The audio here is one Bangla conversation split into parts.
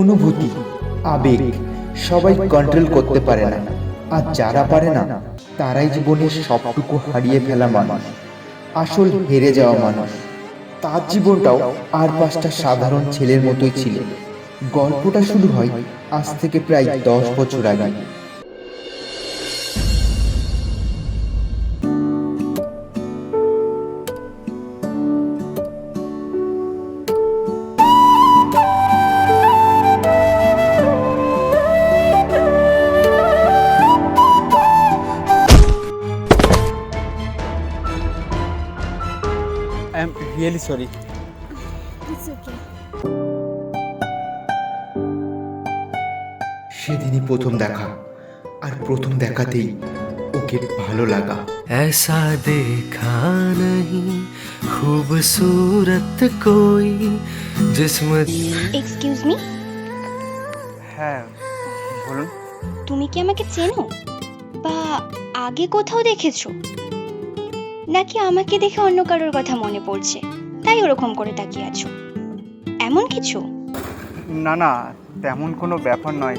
অনুভূতি, আবেগ, সবাই কন্ট্রোল করতে পারে না। আর যারা পারে না, তারাই জীবনের সবটুকু হারিয়ে ফেলা মানুষ, আসল হেরে যাওয়া মানুষ। তার জীবনটাও আর পাঁচটা সাধারণ ছেলের মতোই ছিল। গল্পটা শুরু হয় আজ থেকে প্রায় দশ বছর আগে। সরি ইটস ওকে সেদিনই প্রথম দেখা আর প্রথম দেখাতেই ওকে ভালো লাগা ऐसा देखा नहीं खूबसूरत कोई जिस्म এক্সকিউজ মি হ্যাঁ বলুন তুমি কি আমাকে চেনো বা আগে কোথাও দেখেছো নাকি আমাকে দেখে অন্য কারোর কথা মনে পড়ছে তাই ওরকম করে তাকিয়ে আছো। এমন কিছু? না না তেমন কোনো ব্যাপার নয়।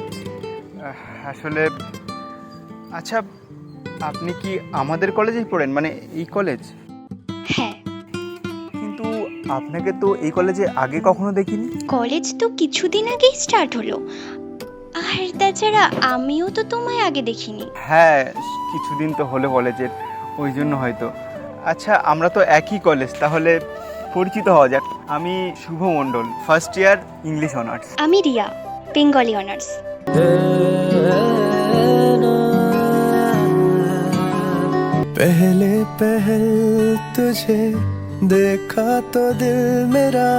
আসলে আচ্ছা আপনি কি আমাদের কলেজেই পড়েন? মানে এই কলেজ? হ্যাঁ। কিন্তু আপনাকে তো এই কলেজে আগে কখনো দেখিনি? কলেজ তো কিছুদিন আগেই স্টার্ট হলো। আর তাছাড়া আমিও তো তোমায় আগে দেখিনি। হ্যাঁ কিছুদিন তো হলো কলেজের ওই জন্য হয়তো। আচ্ছা আমরা তো একই কলেজ তাহলে পরিচিত হওয়া যাক। আমি Shubho Mondal first year English honours আমি রিয়া বেঙ্গলি অনার্স পহলে পহল তুঝে দেখা তো দিল মেরা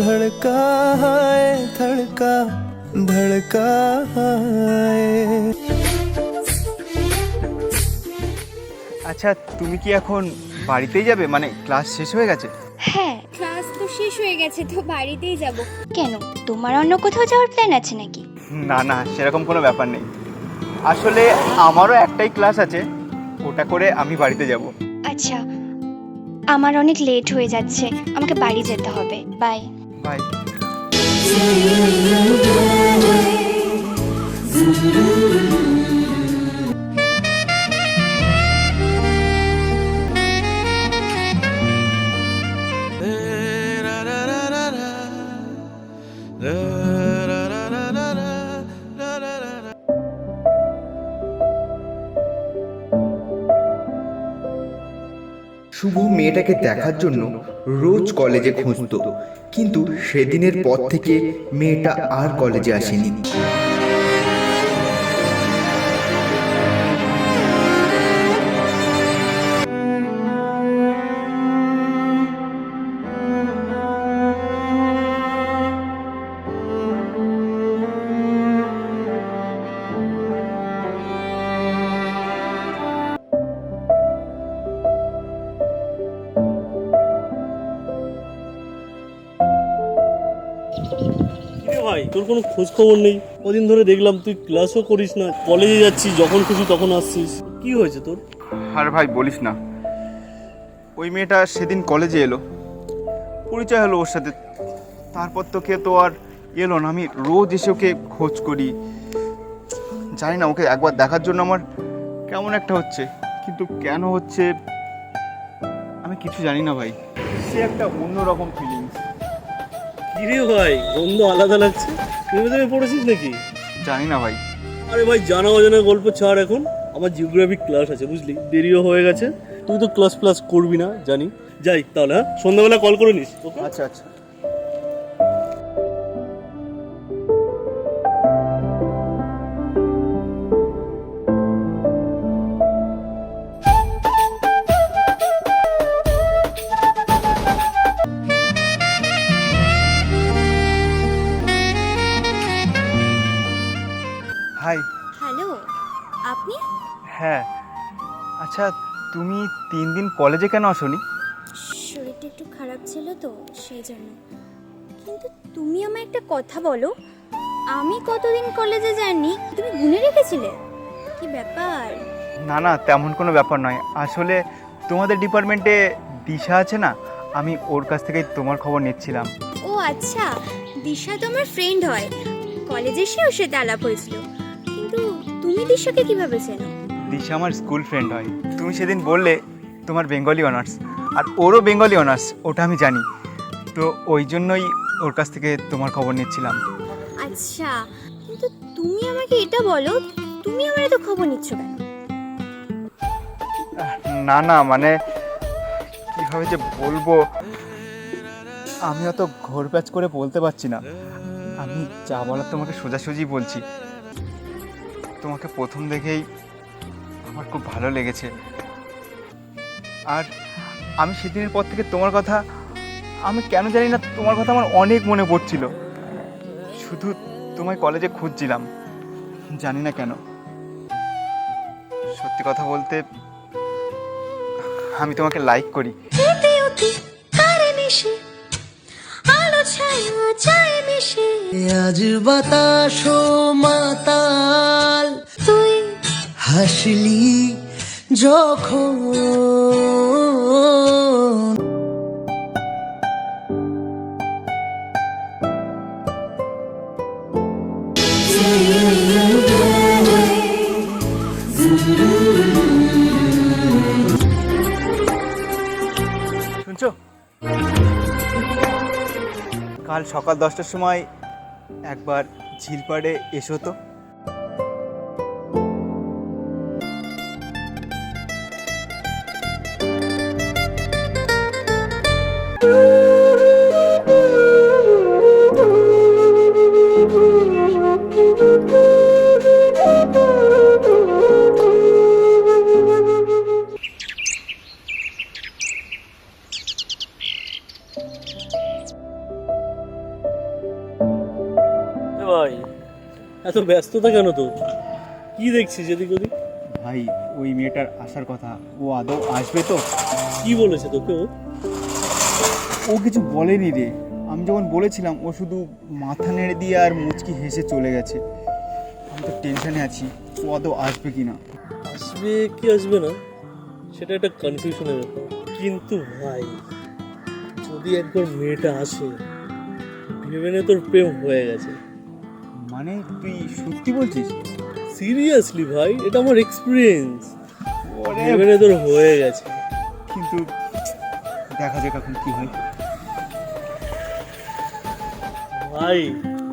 ধড়কা হায় ধড়কা ধড়কা হায় আচ্ছা তুমি কি এখন বাড়িতেই যাবে? মানে ক্লাস শেষ হয়ে গেছে? হ্যাঁ ক্লাস তো শেষ হয়ে গেছে তো বাড়িতেই যাব কেন তোমার অন্য কোথাও যাওয়ার প্ল্যান আছে নাকি না না সেরকম কোনো ব্যাপার নেই আসলে আমারও একটাই ক্লাস আছে ওটা করে আমি বাড়িতে যাব আচ্ছা আমার অনেক লেট হয়ে যাচ্ছে আমাকে বাড়ি যেতে হবে বাই বাই শুভ মেয়েটাকে দেখার জন্য রোজ কলেজে খুঁজত। কিন্তু সেদিনের পর থেকে মেয়েটা আর কলেজে আসেনি। তোর কোনো খোঁজ খবর নেই? কদিন ধরে দেখলাম তুই ক্লাসও করিস না কলেজে যাচ্ছিস, যখন খুশি তখন আসছিস। কি হয়েছে তোর? আর ভাই, বলিস না। ওই মেয়েটা সেদিন কলেজে এলো। পরিচয় হলো ওর সাথে। তারপর তো কে তো আর এলো না। আমি রোজ এসে ওকে খোঁজ করি। জানি না, ওকে একবার দেখার জন্য আমার কেমন একটা হচ্ছে। কিন্তু কেন হচ্ছে, আমি কিছু জানি না ভাই। সে একটা অন্যরকম ফিলিংস কিরে ভাই গন্ধ আলাদা লাগছে। প্রেমে প্রেমে পড়েছিস নাকি? জানি না ভাই। আরে ভাই জানা অজানা গল্প ছাড় এখন। আমার জিওগ্রাফিক ক্লাস আছে বুঝলি? দেরিও হয়ে গেছে। তুই তো ক্লাস প্লাস করবি না জানি। যাই তাহলে হ্যাঁ? সন্ধ্যাবেলা কল করে নিস আচ্ছা আচ্ছা। তিন দিন কলেজে কেন আসোনি? শরীরটা একটু খারাপ ছিল তো সেই জন্য। কিন্তু তুমি আমায় একটা কথা বলো আমি কতদিন কলেজে যাইনি? তুমি গুনে রেখেছিলে? কি ব্যাপার? না না তেমন কোনো ব্যাপার নয়। আসলে তোমাদের ডিপার্টমেন্টে দিশা আছে না? আমি ওর কাছ থেকেই তোমার খবর নিচ্ছিলাম। ও আচ্ছা দিশা তো আমার ফ্রেন্ড হয়। কলেজে এসেও সাথে আলাপ হয়েছিল কিন্তু তুমি দিশাকে কীভাবে চেনো? দিশা আমার স্কুল ফ্রেন্ড হয়। তুমি সেদিন বললে তোমার বেঙ্গলি অনার্স আর ওরও বেঙ্গলি অনার্স ওটা আমি জানি। তো ওই জন্যই ওর কাছ থেকে তোমার খবর নিচ্ছিলাম। আচ্ছা কিন্তু তুমি আমাকে এটা বলো তুমি আমার এত খবর নিচ্ছ কেন? না না মানে কীভাবে যে বলব? আমি অত ঘোর প্যাচ করে বলতে পারছি না। আমি যা বলার তোমাকে সোজাসুজি বলছি। তোমাকে প্রথম দেখেই আমার খুব ভালো লেগেছে। আর আমি সেদিনের পর থেকে তোমার কথা আমি কেন জানি না তোমার কথা আমার অনেক মনে পড়ছিল। শুধু তোমায় কলেজে খুঁজছিলাম জানি না কেন। সত্যি কথা বলতে আমি তোমাকে লাইক করি। আজ বাতাস মাতাল তুই হাসলি যখন শুনছো? কাল সকাল দশটার সময় একবার ঝিলপাড়ে এসো তো। ব্যস্ততা কেন তো? কি দেখছিস এদিক ওদিক? ভাই ওই মেয়েটার আসার কথা। ও আদৌ আসবে তো? কি বলেছে তোকে ও? ও কিছু বলেনি রে। আমি যখন বলেছিলাম ও শুধু মাথা নেড়ে দিয়ে আর মুচকি হেসে চলে গেছে। আমি তো টেনশনে আছি ও আদৌ আসবে কি না? আসবে কি আসবে না? সেটা একটা কনফিউশনের ব্যাপার। কিন্তু ভাই যদি একবার মেয়েটা আসে ভেবে নে তোর প্রেম হয়ে গেছে। মানে তুই সত্যি বলছিস? সিরিয়াসলি ভাই এটা আমার এক্সপিরিয়েন্স এবারে তোর হয়ে গেছে। কিন্তু দেখা যাক এখন কি হয়। ভাই।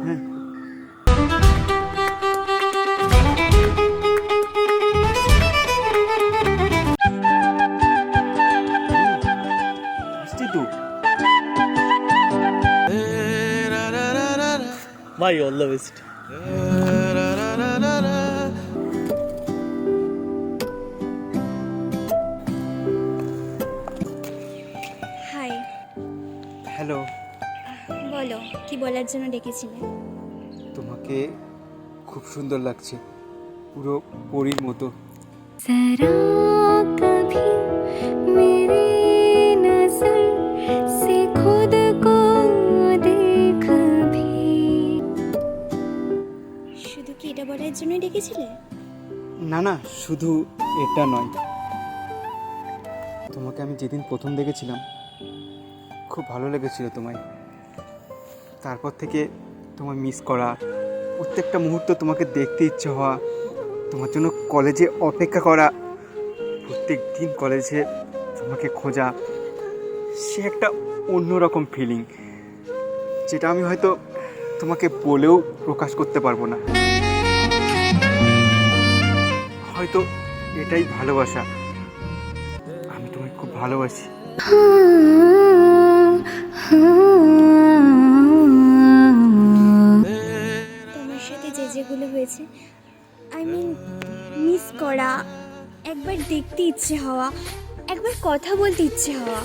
হ্যাঁ। ভাই all the best hi. Hello. বলো কি বলার জন্য ডেকেছিলে? তোমাকে খুব সুন্দর লাগছে পুরো পরীর মতো। সারা কভি মেরে এটা জন্য ডেকেছিলে? না না, শুধু এটা নয়। তোমাকে আমি যেদিন প্রথম দেখেছিলাম, খুব ভালো লেগেছিল তোমায়। তারপর থেকে তোমায় মিস করা, প্রত্যেকটা মুহূর্ত তোমাকে দেখতে ইচ্ছে হওয়া, তোমার জন্য কলেজে অপেক্ষা করা প্রত্যেক দিন কলেজে তোমাকে খোঁজা, সে একটা অন্যরকম ফিলিং যেটা আমি হয়তো তোমাকে বলেও প্রকাশ করতে পারব না। হয়তো এটাই ভালোবাসা। আমি তোমায় খুব ভালোবাসি। তোমার সাথে যে যেগুলো হয়েছে আই মিন মিস করা একবার দেখতে ইচ্ছে হওয়া একবার কথা বলতে ইচ্ছে হওয়া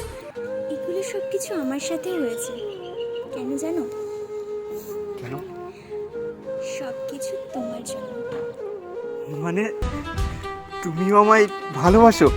এগুলো সব কিছু আমার সাথে হয়েছে কেন জানো? কেন? সব কিছু তোমার জন্য। মানে তুমিও আমায় ভালোবাসো।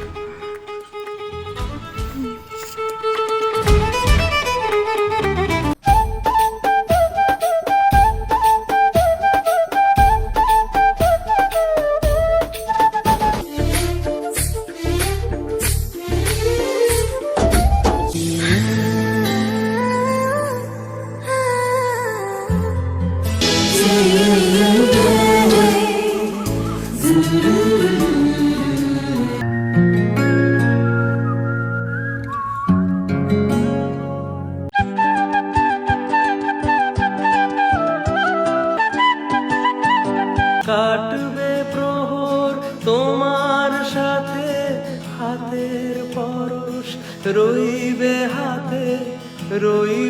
রইবে হাতে রইব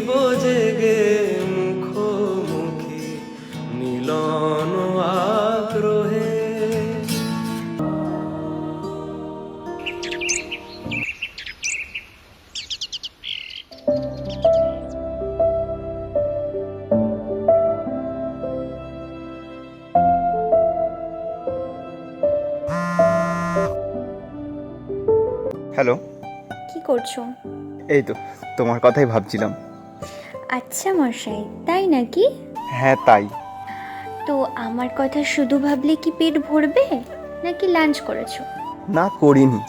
তোমার কথাই ভাবছিলাম। আচ্ছা মশাই তাই নাকি? হ্যাঁ তাই। তো আমার কথা শুধু ভাবলে কি পেট ভরবে নাকি লাঞ্চ করেছ? না করিনি।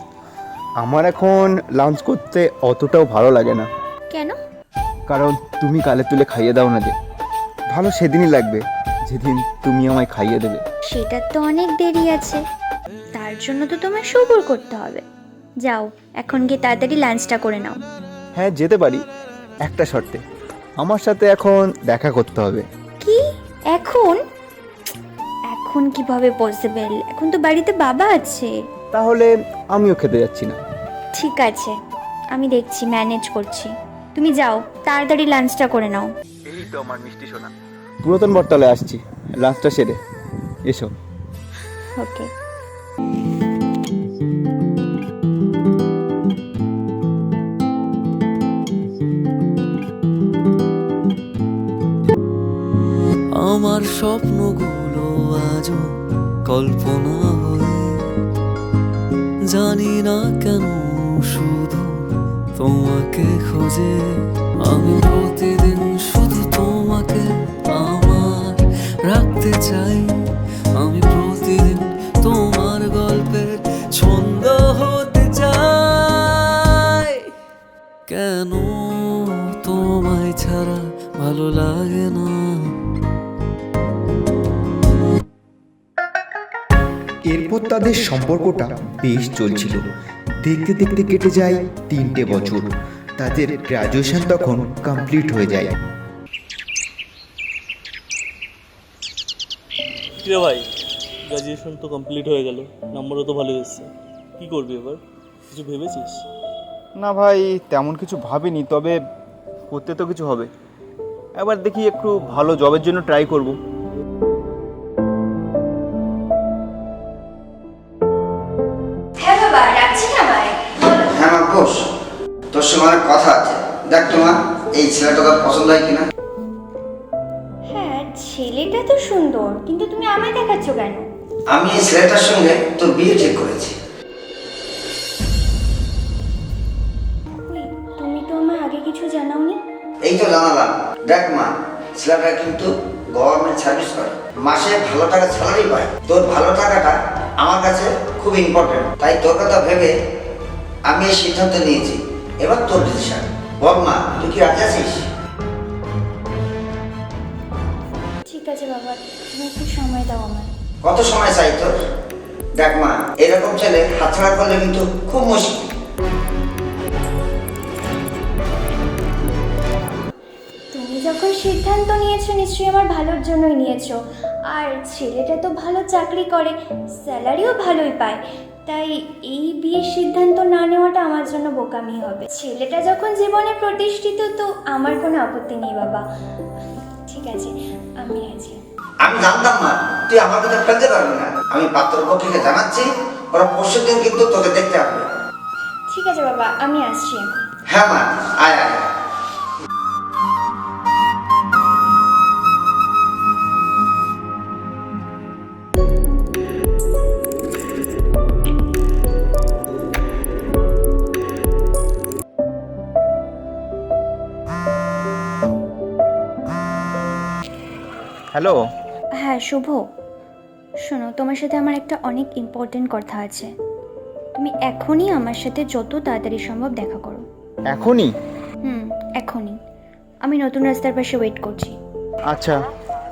আমার এখন লাঞ্চ করতে অতটাও ভালো লাগে না। কেন? কারণ তুমি কালে তুলে খাইয়ে দাও না যে। ভালো সেদিনই লাগবে যেদিন তুমি আমায় খাইয়ে দেবে। সেটার তো অনেক দেরি আছে। তার জন্য তো তোমায় সবুর করতে হবে। যাও এখন গিয়ে তাড়াতাড়ি লাঞ্চটা করে নাও। হ্যাঁ যেতে পারি। একটা শর্তে। আমার সাথে এখন দেখা করতে হবে। কি? এখন? এখন কীভাবে পসিবল এখন তো বাড়িতে বাবা আছে। তাহলে আমিও খেতে যাচ্ছি না। ঠিক আছে। আমি দেখছি ম্যানেজ করছি। তুমি যাও তাড়াতাড়ি লাঞ্চটা করে নাও। এই তো আমার মিষ্টি সোনা। পুরাতন বটতলে আসছি। লাঞ্চটা সেরে। এসো। ওকে আমার স্বপ্নগুলো আজও কল্পনা হয়ে। জানি না কেন শুধু তোমাকে খোঁজে। আমি প্রতিদিন শুধু তোমাকে আমার রাখতে চাই। এরপর তাদের সম্পর্কটা বেশ চলছিল। দেখতে দেখতে কেটে যায় তিনটে বছর। তাদের গ্রাজুয়েশন তখন কমপ্লিট হয়ে যায়। কিরে ভাই গ্রাজুয়েশন তো কমপ্লিট হয়ে গেল। নাম্বারও তো ভালো এসছে। কি করবি এবার? কিছু ভেবেছিস? না ভাই তেমন কিছু ভাবিনি তবে করতে তো কিছু হবে। এবার দেখি একটু ভালো জবের জন্য ট্রাই করব। ছেলেটা তোর পছন্দ হয় কিনা? হ্যাঁ ছেলেটা তো সুন্দর কিন্তু তুমি আমায় দেখাচ্ছ কেন? আমি এই ছেলেটার সঙ্গে তোর বিয়ে ঠিক করেছি। তুমি তো আমায় আগে কিছু জানাওনি? এই তো জানালাম। দেখ মা ছেলেটা কিন্তু গভর্নমেন্ট সার্ভিস করে মাসে ভালো টাকা স্যালারি পায়। তোর ভালো টাকাটা আমার কাছে খুব ইম্পর্টেন্ট তাই তোর কথা ভেবে আমি এই সিদ্ধান্ত নিয়েছি। এবার তোর ডিসিশন বল মা তুই কি রাজি আছিস? ঠিক আছে বাবা তুমি একটু সময় দাও আমায়। কত সময় চাই তোর? দেখ মা এরকম ছেলে হাতছাড়া করলে কিন্তু খুব মুশকিল। তুমি যখন সিদ্ধান্ত নিয়েছো নিশ্চয়ই আমার ভালোর জন্যই নিয়েছো। আর ছেলেটা তো ভালো চাকরি করে স্যালারিও ভালোই পায়। তাই এই বিয়ের সিদ্ধান্ত না নেওয়াটা আমার জন্য বোকামি হবে। ছেলেটা যখন জীবনে প্রতিষ্ঠিত তো আমার কোনো আপত্তি নেই বাবা। ঠিক আছে আমি আছি। আমি জানতাম না তুই আমার কথা ফেলতে পারবি না। আমি পাত্রপক্ষকে জানাচ্ছি ওরা পরশু দিন কিন্তু তোকে দেখতে আসবে। ঠিক আছে বাবা আমি আসছি। হ্যাঁ মা আয় আয়। হ্যালো? হ্যাঁ শুভ। শোনো তোমার সাথে আমার একটা অনেক ইম্পর্টেন্ট কথা আছে। তুমি এখনই আমার সাথে যত তাড়াতাড়ি সম্ভব দেখা করো। এখনই? হুম এখনই। আমি নতুন রাস্তার পাশে ওয়েট করছি। আচ্ছা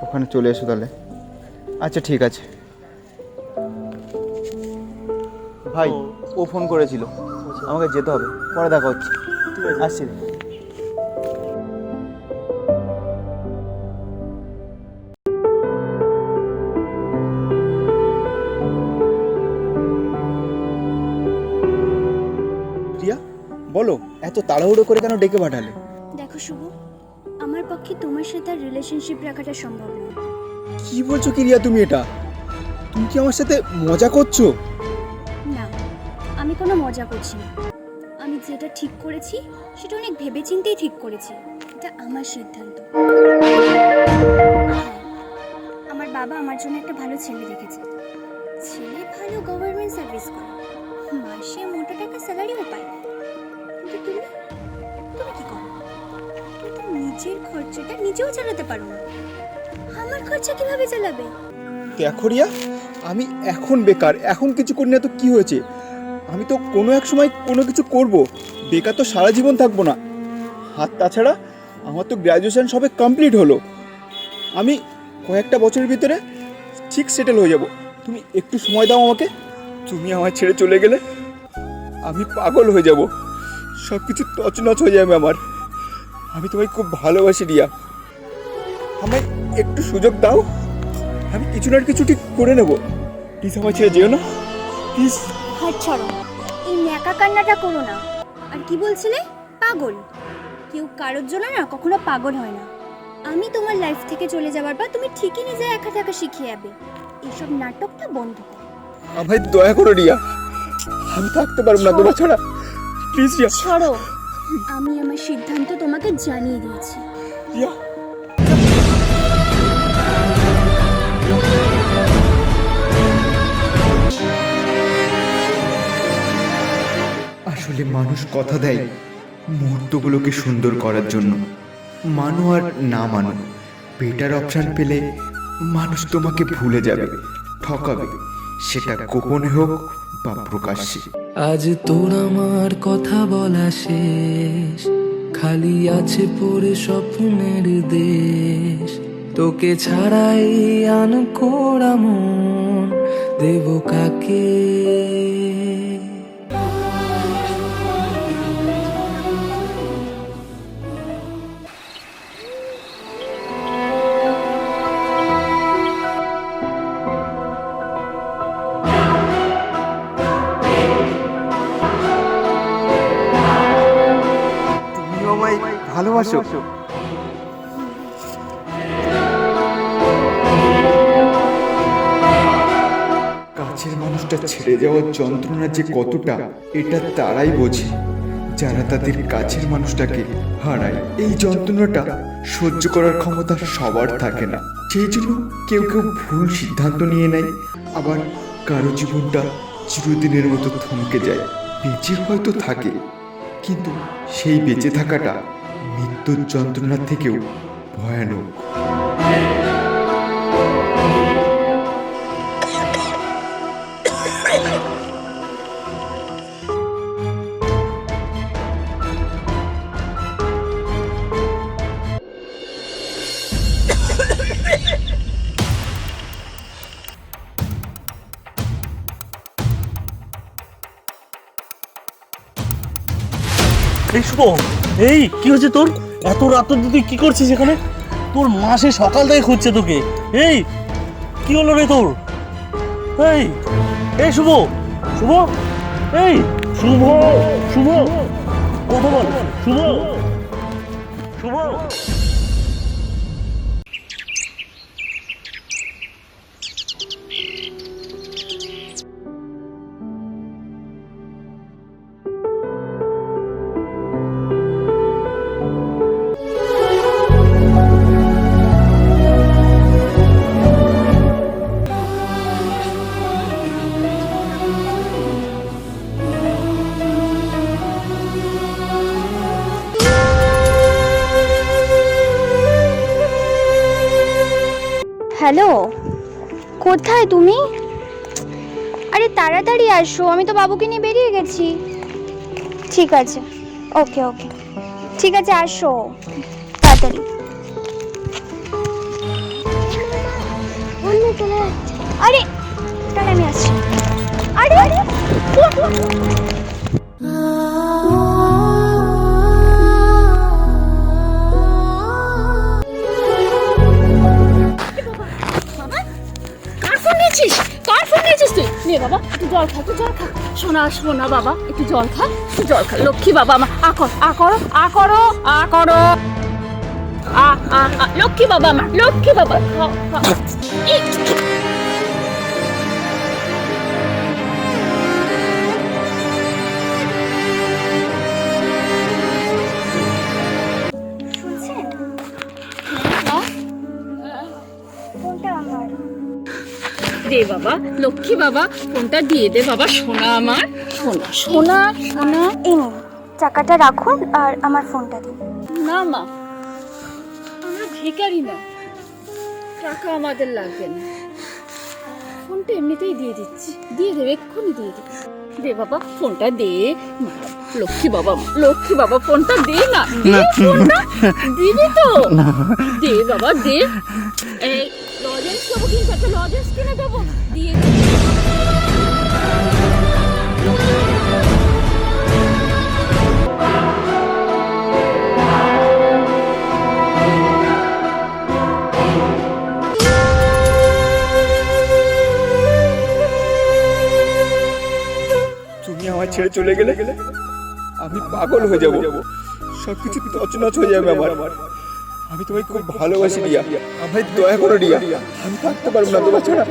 ওখানে চলে এসো তাহলে। আচ্ছা ঠিক আছে। ভাই ও ফোন করেছিল। আমাকে যেতে হবে। পরে দেখা হচ্ছে। আসছি। এত তাড়াহুড়ো করে কেন ডেকে পাঠালে? দেখো শুভ আমার পক্ষে তোমার সাথে আর রিলেশনশিপ রাখাটা সম্ভব নয়। কি বলছো কি রিয়া তুমি এটা? তুমি কি আমার সাথে মজা করছ? না আমি কোনো মজা করছি না। আমি যেটা ঠিক করেছি সেটা অনেক ভেবেচিন্তেই ঠিক করেছি। এটা আমার সিদ্ধান্ত। হ্যাঁ, আমার বাবা আমার জন্য একটা ভালো ছেলে রেখেছে। ছেলে ভালো গভর্নমেন্ট সার্ভিস করে। মাসে মোটা টাকা স্যালারিও পায়। তুমি? কি করো? তো নিজের খরচাটা নিজেও চালাতে পারো না। আমার খরচা কীভাবে চালাবে? দেখো রিয়া, আমি এখন বেকার। এখন কিছু করি না তো কি হয়েছে? আমি তো কোনো এক সময় কোনো কিছু করব। বেকার তো সারা জীবন থাকব না। আর তাছাড়া আমার তো গ্র্যাজুয়েশন সবে কমপ্লিট হলো। আমি কয়েকটা বছরের ভিতরে ঠিক সেটেল হয়ে যাব। তুমি একটু সময় দাও আমাকে। তুমি আমার ছেড়ে চলে গেলে আমি পাগল হয়ে যাব। সব কিছু তছনছ হয়ে যাবে আমার। আমি তোমায় খুব ভালোবাসি রিয়া। আমায় একটু সুযোগ দাও। আমি কিছু না কিছু ঠিক করে নেব। প্লিজ আমার ছেড়ে যেও না। প্লিজ। হাত ছাড়ো। এই ন্যাকা কান্নাটা করো না। আর কি বলছিলে? পাগল। কেউ কারোর জন্য না কখনো পাগল হয় না। আমি তোমার লাইফ থেকে চলে যাওয়ার পর তুমি ঠিকই নিজে একা থাকা শিখিয়ে যাবে। এইসব নাটকটা বন্ধ করো। আমায় দয়া করো রিয়া। আমি থাকতে পারব না তোমার ছাড়া। প্লিজ রিয়া ছাড়ো। আমি আমার সিদ্ধান্ত তোমাকে জানিয়ে দিয়েছি। রিয়া আসলে মানুষ কথা দেয় মুহূর্তগুলোকে সুন্দর করার জন্য। মানো আর না মানো বেটার অপশান পেলে মানুষ তোমাকে ভুলে যাবে ঠকাবে। সেটা গোপনে হোক বা প্রকাশ্যে আজ তোর আমার কথা বলা শেষ। খালি আছে পরে স্বপ্নের দেশ। তোকে ছাড়াই আন কোড়া মন দেব কাকে? ভালোবাসো কাছের মানুষটা ছেড়ে যাওয়ার যন্ত্রণা যে কতটা, এটা তারাই বোঝে। যারা তাদের কাছের মানুষটাকে হারায়, এই যন্ত্রণাটা সহ্য করার ক্ষমতা সবার থাকে না। সেই জন্য কেউ কেউ ভুল সিদ্ধান্ত নিয়ে নেয়, আবার কারও জীবনটা চিরদিনের মতো থমকে যায়। বেঁচে হয়তো থাকে, কিন্তু সেই বেঁচে থাকাটা মৃত্যুর যন্ত্রণার থেকেও ভয়ানক। শুভ এই, কি হচ্ছে তোর? এত রাত অব্দি তুই কি করছিস এখানে? তোর মাসে সকাল থেকে খুঁজছে তোকে। এই, কি হলো রে তোর? এই এই শুভ শুভ, এই, শুভ শুভ, কথা বল শুভ শুভ। হ্যালো কোথায় তুমি আরে তাড়াতাড়ি আসো আমি তো বাবুকে নিয়ে বেরিয়ে গেছি ঠিক আছে ওকে ওকে ঠিক আছে আসো তাড়াতাড়ি আরে আমি আসছি আরে আরে নে বাবা একটু জল খা একটু জল খা। শোনা শোনা বাবা একটু জল খা একটু জল খা। লক্ষ্মী বাবা আমার আ কর আ করো আ করো আ করো। আ আ আ, লক্ষ্মী বাবা আমার লক্ষ্মী বাবা খা, খা। দে বাবা লক্ষ্মী বাবা ফোনটা দিয়ে দে বাবা সোনা আমার। সোনা সোনা সোনা এই নিন টাকাটা রাখুন আর আমার ফোনটা দিন। না মা আমরা ভিখারি না টাকা আমাদের লাগবে না। ফোনটা এমনিতেই দিয়ে দিচ্ছি দিয়ে দেবে এক্ষুনি দিয়ে দেবে। দে বাবা ফোনটা দে লক্ষ্মী বাবা লক্ষ্মী বাবা ফোনটা দে না দে ফোনটা দিবি তো। দে বাবা দে। এই দেবো কিন্তু একটা লজেন্স কিনে দেবো দিয়ে আমার ছেড়ে চলে গেলে গেলে? আমি পাগল হয়ে যাব। সবকিছু তছনছ হয়ে যাবে আমার। আমি তোমায় খুব ভালোবাসি রিয়া আমায় দয়া করো রিয়া আমি থাকতে পারব না তোমার ছাড়া।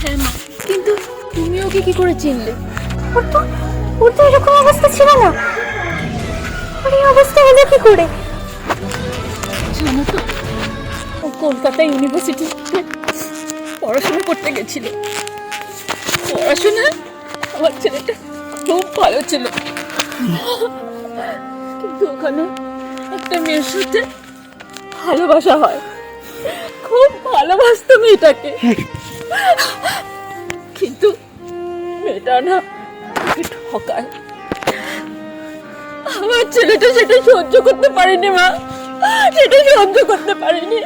হ্যাঁ কিন্তু তুমি ওকে কি করে চিনলে? ওর তো ওর তো এরকম অবস্থা ছিল না। ওর এই অবস্থা হলো কি করে? জানো তো ও কলকাতা ইউনিভার্সিটিতে পড়াশোনা করতে গেছিল। পড়াশোনা আমার ছেলেটা খুব ভালো ছিল কিন্তু ওখানে একটা মেয়ের সাথে ভালোবাসা হয় খুব ভালোবাসতো মেয়েটাকে কিন্তু মেয়েটা না ঠকায় আমার ছেলেটা সেটা সহ্য করতে পারেনি মা সেটা সহ্য করতে পারেনি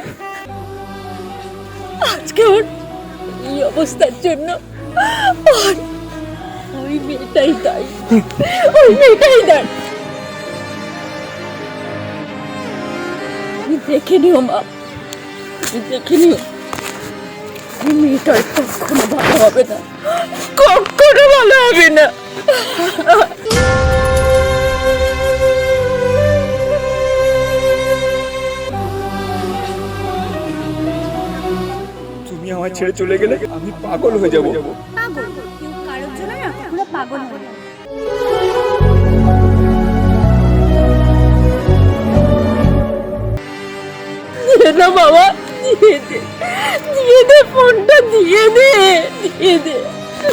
আজকে ওর এই অবস্থার জন্য ওই মেয়েটাই দায়ী। ওই মেয়েটাই দায়ী। তুমি দেখে নিও, মা। দেখে নিও। এই মেয়েটার ভালো হবে না। কখনো ভালো হবে না। তুমি আমার ছেড়ে চলে গেলে আমি পাগল হয়ে যাব। পাগল হয় না বাবা দিয়ে দে দিয়ে দে ফোনটা দিয়ে দে দিয়ে দে।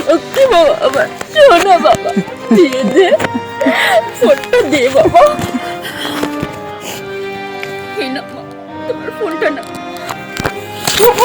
লক্ষ্মী বাবা আমার শোনা বাবা দিয়ে দে ফোনটা দে বাবা। এই না মা তোমার ফোনটা না জানি